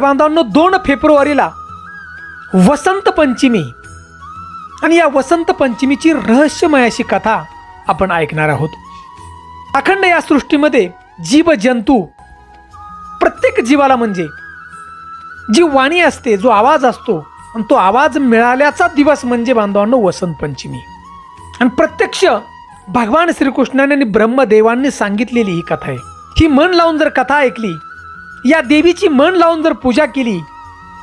बांधवांनो दोन फेब्रुवारीला वसंत पंचमी. आणि या वसंत पंचमीची रहस्यमय अशी कथा आपण ऐकणार आहोत. अखंड या सृष्टीमध्ये जीव जंतू प्रत्येक जीवाला म्हणजे जी वाणी असते जो आवाज असतो आणि तो आवाज मिळाल्याचा दिवस म्हणजे बांधवांनो वसंत पंचमी. आणि प्रत्यक्ष भगवान श्रीकृष्णाने आणि ब्रह्मदेवांनी सांगितलेली ही कथा आहे. ही मन लावून जर कथा ऐकली या देवीची मन लावून जर पूजा केली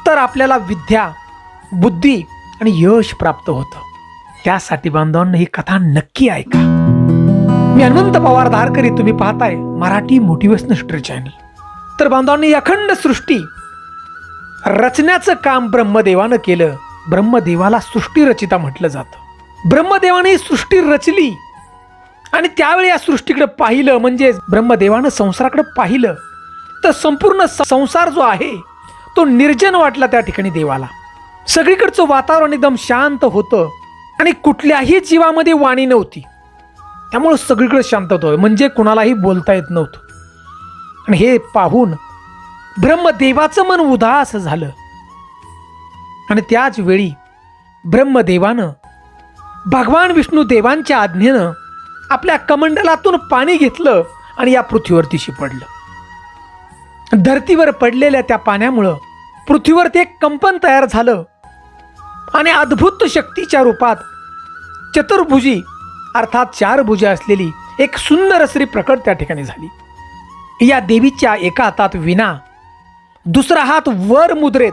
तर आपल्याला विद्या बुद्धी आणि यश प्राप्त होतं. त्यासाठी बांधवांना ही कथा नक्की ऐका. मी अनंत पवार धारकरी तुम्ही पाहताय मराठी मोटिवेशनल स्टोरी चॅनल तर बांधवांनी अखंड सृष्टी रचण्याचं काम ब्रह्मदेवानं केलं. ब्रह्मदेवाला सृष्टी रचिता म्हटलं जातं. ब्रह्मदेवाने ही सृष्टी रचली आणि त्यावेळी या सृष्टीकडे पाहिलं म्हणजे ब्रह्मदेवानं संसाराकडे पाहिलं तर संपूर्ण संसार जो आहे तो निर्जन वाटला त्या ठिकाणी देवाला. सगळीकडचं वातावरण एकदम शांत होतं आणि कुठल्याही जीवामध्ये वाणी नव्हती. त्यामुळं सगळीकडे शांत होतं. म्हणजे कुणालाही बोलता येत नव्हतं. आणि हे पाहून ब्रह्मदेवाचं मन उदास झालं. आणि त्याच वेळी ब्रह्मदेवानं भगवान विष्णू देवांच्या आज्ञेनं आपल्या कमंडलातून पाणी घेतलं आणि या पृथ्वीवरती शिपडलं. धरतीवर पडलेल्या त्या पाण्यामुळं पृथ्वीवर ते एक कंपन तयार झालं. आणि अद्भुत शक्तीच्या रूपात चतुर्भुजी अर्थात चार भुजा असलेली एक सुंदर असरी प्रकट त्या ठिकाणी झाली. या देवीच्या एका हातात विना दुसरा हात वर मुद्रेत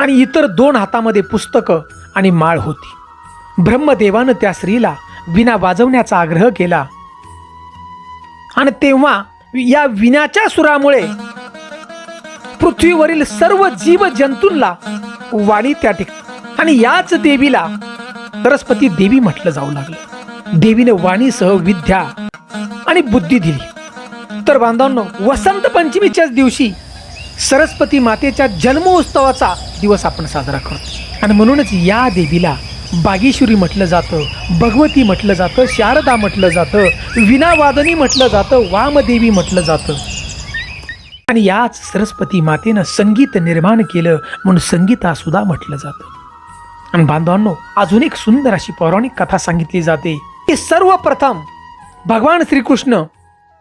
आणि इतर दोन हातामध्ये पुस्तकं आणि माळ होती. ब्रह्मदेवानं त्या स्त्रीला विना वाजवण्याचा आग्रह केला. आणि तेव्हा या विनाच्या सुरामुळे पृथ्वीवरील सर्व जीव जंतूंना वाणी त्या ठिकाणी. आणि याच देवीला सरस्वती देवी म्हटलं जाऊ लागलं. देवीने वाणीसह विद्या आणि बुद्धी दिली. तर बांधवांनो वसंत पंचमीच्याच दिवशी सरस्वती मातेच्या जन्मोत्सवाचा दिवस आपण साजरा करतो. आणि म्हणूनच या देवीला बागेश्वरी म्हटलं जातं भगवती म्हटलं जातं शारदा म्हटलं जातं विनावादनी म्हटलं जातं वामदेवी म्हटलं जातं. आणि याच सरस्वती मातेनं संगीत निर्माण केलं म्हणून संगीतासुद्धा म्हटलं जातं. आणि बांधवांनो अजून एक सुंदर अशी पौराणिक कथा सांगितली जाते. की सर्वप्रथम भगवान श्रीकृष्ण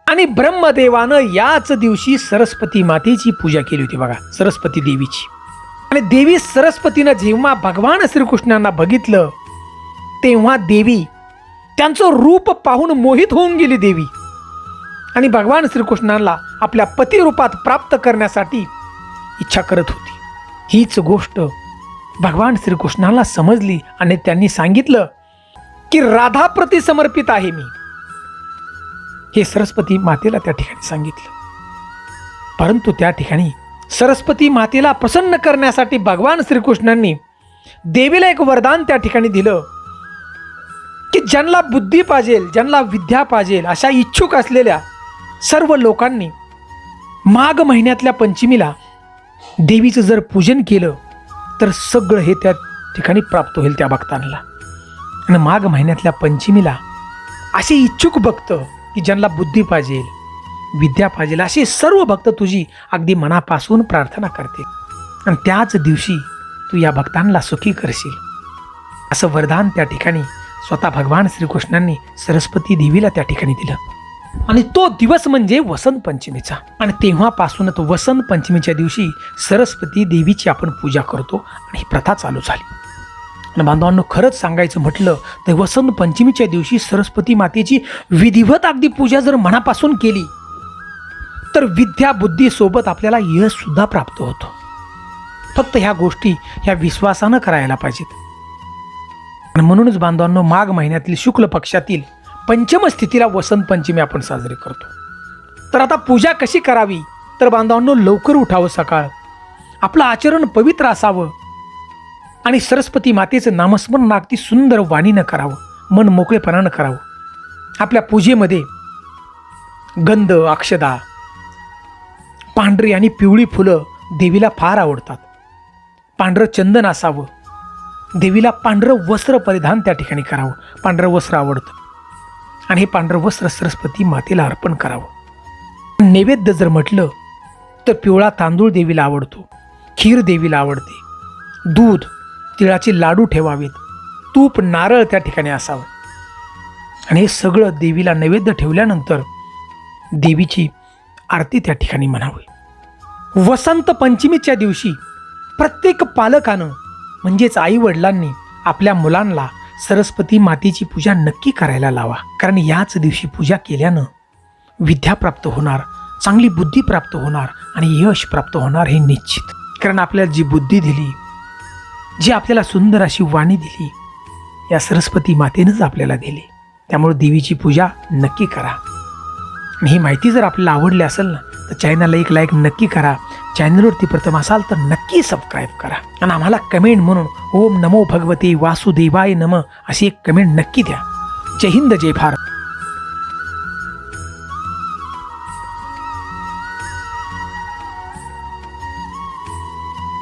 आणि ब्रह्मदेवानं याच दिवशी सरस्वती मातेची पूजा केली होती बघा सरस्वती देवीची. आणि देवी सरस्वतीनं जेव्हा भगवान श्रीकृष्णांना बघितलं तेव्हा देवी त्यांचं रूप पाहून मोहित होऊन गेली देवी. आणि भगवान श्रीकृष्णांना आपल्या पतिरूपात प्राप्त करण्यासाठी इच्छा करत होती. हीच गोष्ट भगवान श्रीकृष्णाला समजली आणि त्यांनी सांगितलं की राधाप्रती समर्पित आहे मी. हे सरस्वती मातेला त्या ठिकाणी सांगितलं. परंतु त्या ठिकाणी सरस्वती मातेला प्रसन्न करण्यासाठी भगवान श्रीकृष्णांनी देवीला एक वरदान त्या ठिकाणी दिलं. की ज्यांना बुद्धी पाजेल ज्यांना विद्या पाजेल अशा इच्छुक असलेल्या सर्व लोकांनी माघ महिन्यातल्या पंचमीला देवीचं जर पूजन केलं तर सगळं हे त्या ठिकाणी प्राप्त होईल त्या भक्तांना. आणि माघ महिन्यातल्या पंचमीला असे इच्छुक भक्त की ज्यांना बुद्धी पाहिजेल विद्या पाहिजेल असे सर्व भक्त तुझी अगदी मनापासून प्रार्थना करते. आणि त्याच दिवशी तू या भक्तांना सुखी करशील. असं वरदान त्या ठिकाणी स्वतः भगवान श्रीकृष्णांनी सरस्वती देवीला त्या ठिकाणी दिलं. आणि तो दिवस म्हणजे वसंत पंचमीचा. आणि तेव्हापासूनच वसंत पंचमीच्या दिवशी सरस्वती देवीची आपण पूजा करतो आणि ही प्रथा चालू झाली. आणि बांधवांनो खरंच सांगायचं म्हटलं तर वसंत पंचमीच्या दिवशी सरस्वती मातेची विधिवत अगदी पूजा जर मनापासून केली तर विद्या बुद्धीसोबत आपल्याला यश सुद्धा प्राप्त होतं. फक्त ह्या गोष्टी ह्या विश्वासानं करायला पाहिजेत. आणि म्हणूनच बांधवांनो माघ महिन्यातील शुक्ल पक्षातील पंचम स्थितीला वसंत पंचमी आपण साजरी करतो. तर आता पूजा कशी करावी? तर बांधवांनो लवकर उठावं सकाळ. आपलं आचरण पवित्र असावं. आणि सरस्वती मातेचं नामस्मरण अगदी सुंदर वाणीनं करावं. मन मोकळेपणानं करावं. आपल्या पूजेमध्ये गंध अक्षदा पांढरी आणि पिवळी फुलं देवीला फार आवडतात. पांढरं चंदन असावं. देवीला पांढरं वस्त्र परिधान त्या ठिकाणी करावं. पांढरं वस्त्र आवडतं. आणि हे पांढरं वस्त्र सरस्वती मातेला अर्पण करावं. नैवेद्य जर म्हटलं तर पिवळा तांदूळ देवीला आवडतो. खीर देवीला आवडते. दूध तिळाचे लाडू ठेवावेत. तूप नारळ त्या ठिकाणी असावं. आणि हे सगळं देवीला नैवेद्य ठेवल्यानंतर देवीची आरती त्या ठिकाणी म्हणावी. वसंत पंचमीच्या दिवशी प्रत्येक पालकानं म्हणजेच आई वडिलांनी आपल्या मुलांना सरस्वती मातेची पूजा नक्की करायला लावा. कारण याच दिवशी पूजा केल्यानं विद्या प्राप्त होणार चांगली बुद्धी प्राप्त होणार आणि यश प्राप्त होणार हे निश्चित. कारण आपल्याला जी बुद्धी दिली जी आपल्याला सुंदर अशी वाणी दिली या सरस्वती मातेनंच आपल्याला दिली. त्यामुळे देवीची पूजा नक्की करा. ही माहिती जर आपल्याला आवडली असेल ना तर चॅनलला एक लाईक नक्की करा. चॅनलवरती प्रथम असाल तर नक्की सबस्क्राईब करा. आणि आम्हाला कमेंट म्हणून ओम नमो भगवते वासुदेवाय नम अशी एक कमेंट नक्की द्या. जय हिंद जय भारत.